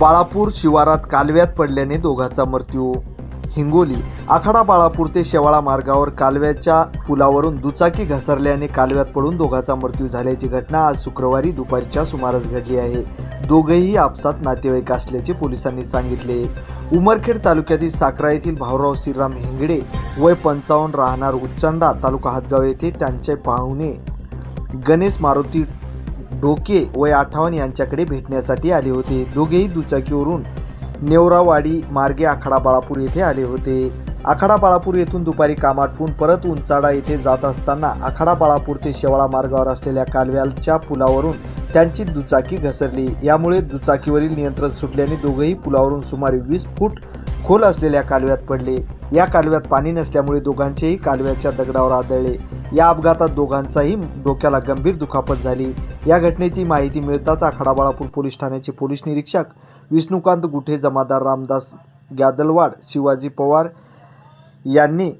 बाळापूर शिवारात कालव्यात पडल्याने दोघांचा मृत्यू. हिंगोली आखाडा बाळापूर ते शेवाळा मार्गावर कालव्याच्या पुलावरून दुचाकी घसरल्याने कालव्यात पडून दोघांचा मृत्यू झाल्याची घटना आज शुक्रवारी दुपारच्या सुमारास घडली आहे. दोघेही आपसात नातेवाईक असल्याचे पोलिसांनी सांगितले. उमरखेड तालुक्यातील साकरा येथील भाऊराव श्रीराम हिंगडे वय पंचावन्न राहणार उच्चंडा तालुका हातगाव येथे त्यांचे पाहुणे गणेश मारुती डोके वय आठवण यांच्याकडे भेटण्यासाठी आले होते. दोघेही दुचाकीवरून नेवरावाडी मार्गे आखाडा बाळापूर येथे आले होते. आखाडा बाळापूर येथून दुपारी कामाटपून परत उंचाडा येथे जात असताना आखाडा बाळापूर ते शेवाळा मार्गावर असलेल्या कालव्याच्या पुलावरून त्यांची दुचाकी घसरली. यामुळे दुचाकीवरील नियंत्रण सुटल्याने दोघेही पुलावरून सुमारे वीस फूट खोल असलेल्या कालव्यात पडले. या कालव्यात पाणी नसल्यामुळे दोघांचेही कालव्याच्या दगडावर आदळले. या अपघातात दोघांचाही डोक्याला गंभीर दुखापत झाली. या घटनेची माहिती मिळताच आखाडा बाळापूर पोलीस ठाण्याचे पोलीस निरीक्षक विष्णुकांत गुठे जमादार रामदास ग्यादलवाड शिवाजी पवार यांनी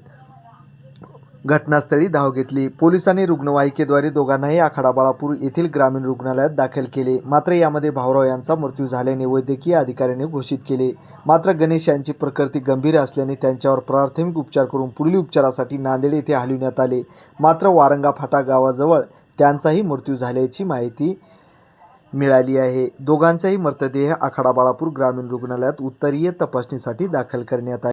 घटनास्थळी धाव घेतली. पोलिसांनी रुग्णवाहिकेद्वारे दोघांनाही आखाडा बाळापूर येथील ग्रामीण रुग्णालयात दाखल केले. मात्र यामध्ये भाऊराव यांचा मृत्यू झाल्याने वैद्यकीय अधिकाऱ्याने घोषित केले. मात्र गणेश यांची प्रकृती गंभीर असल्याने त्यांच्यावर प्राथमिक उपचार करून पुढील उपचारासाठी नांदेड येथे हलविण्यात आले. मात्र वारंगा फाटा गावाजवळ त्यांचाही मृत्यू झाल्याची माहिती मिळाली आहे. दोघांचाही मृतदेह आखाडा बाळापूर ग्रामीण रुग्णालयात उत्तरीय तपासणीसाठी दाखल करण्यात आले.